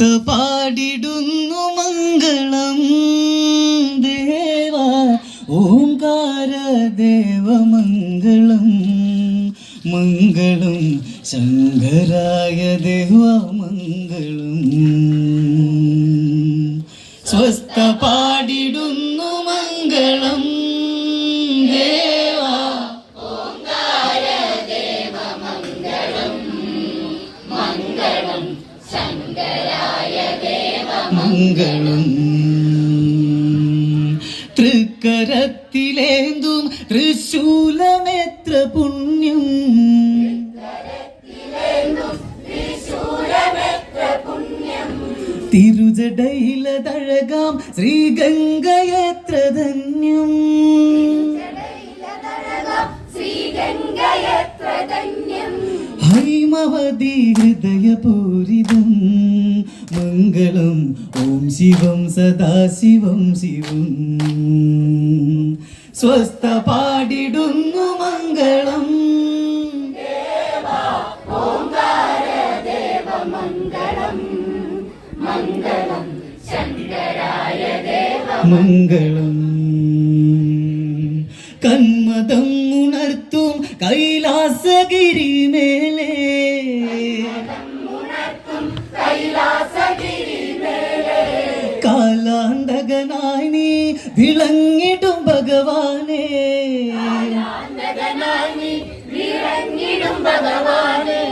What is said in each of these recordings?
പാടിടുന്നു മംഗളം. ദേവ ഓംകാര ദേവമംഗളം മംഗളം. ശങ്കരായ ദേവമംഗളം സ്വസ്ഥ പാടിടുന്നു മംഗളം. മംഗളം തൃക്കരത്തിലേന്തും തൃശൂലമെത്ര പുണ്യം? തിരുജടയിലതഴകാം ശ്രീഗംഗയത്ര ധന്യം? ഹൈമവതി ഹൃദയപൂരിതം മംഗളം. ഓം ശിവം സദാശിവം ശിവം. സ്വസ്ഥ പാടിടുന്നു മംഗളം. മംഗളം. കന്മതം ഉണർത്തും കൈലാസഗിരി മേലേ കാലാന്തകനായി നീ വിളങ്ങിടും ഭഗവാനേ.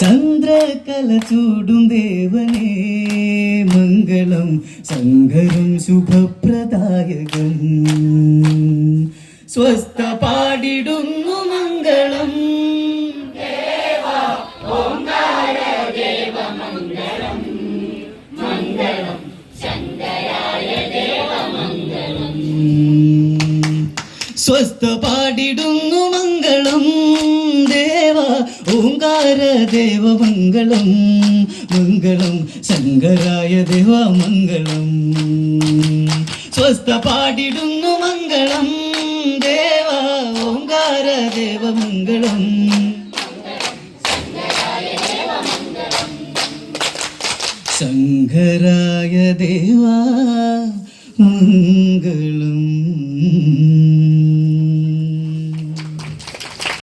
ചന്ദ്രകല ചൂടും ദേവനെ. മംഗളം ശങ്കരം ശുഭപ്രദായകം സ്വസ്ഥ പാടിടുന്നു സ്വസ്ഥ പാടിടുന്നു മംഗളം. ദേവ ഓങ്കാര ദേവ മംഗളം. മംഗളം ശങ്കരായ ദേവ മംഗളം. സ്വസ്ഥ പാടിടുന്നു മംഗളം. ദേവ ഓങ്കാര ദേവ മംഗളം. ശങ്കരായ ദേവ മംഗളം.